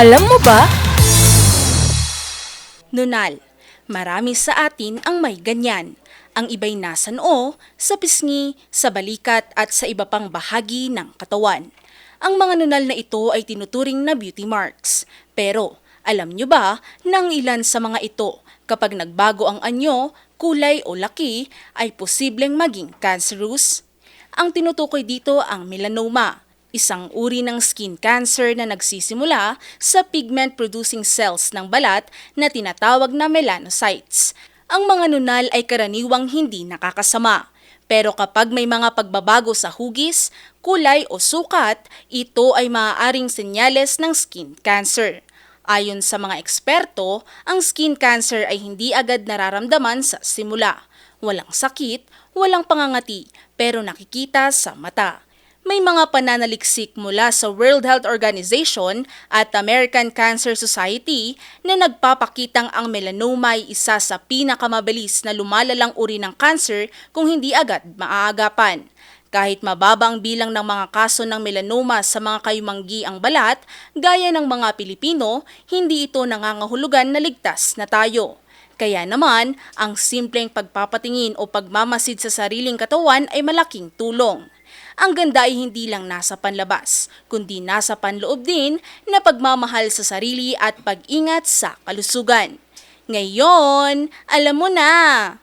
Alam mo ba? Nunal, marami sa atin ang may ganyan. Ang iba'y nasa noo, sa pisngi, sa balikat at sa iba pang bahagi ng katawan. Ang mga nunal na ito ay tinuturing na beauty marks. Pero, alam nyo ba nang ilan sa mga ito, kapag nagbago ang anyo, kulay o laki, ay posibleng maging cancerous? Ang tinutukoy dito ang melanoma, isang uri ng skin cancer na nagsisimula sa pigment-producing cells ng balat na tinatawag na melanocytes. Ang mga nunal ay karaniwang hindi nakakasama. Pero kapag may mga pagbabago sa hugis, kulay o sukat, ito ay maaaring senyales ng skin cancer. Ayon sa mga eksperto, ang skin cancer ay hindi agad nararamdaman sa simula. Walang sakit, walang pangangati, pero nakikita sa mata. May mga pananaliksik mula sa World Health Organization at American Cancer Society na nagpapakitang ang melanoma ay isa sa pinakamabilis na lumalalang uri ng cancer kung hindi agad maaagapan. Kahit mababa ang bilang ng mga kaso ng melanoma sa mga kayumanggi ang balat, gaya ng mga Pilipino, hindi ito nangangahulugan na ligtas na tayo. Kaya naman, ang simpleng pagpapatingin o pagmamasid sa sariling katawan ay malaking tulong. Ang ganda ay hindi lang nasa panlabas, kundi nasa panloob din na pagmamahal sa sarili at pag-ingat sa kalusugan. Ngayon, alam mo na!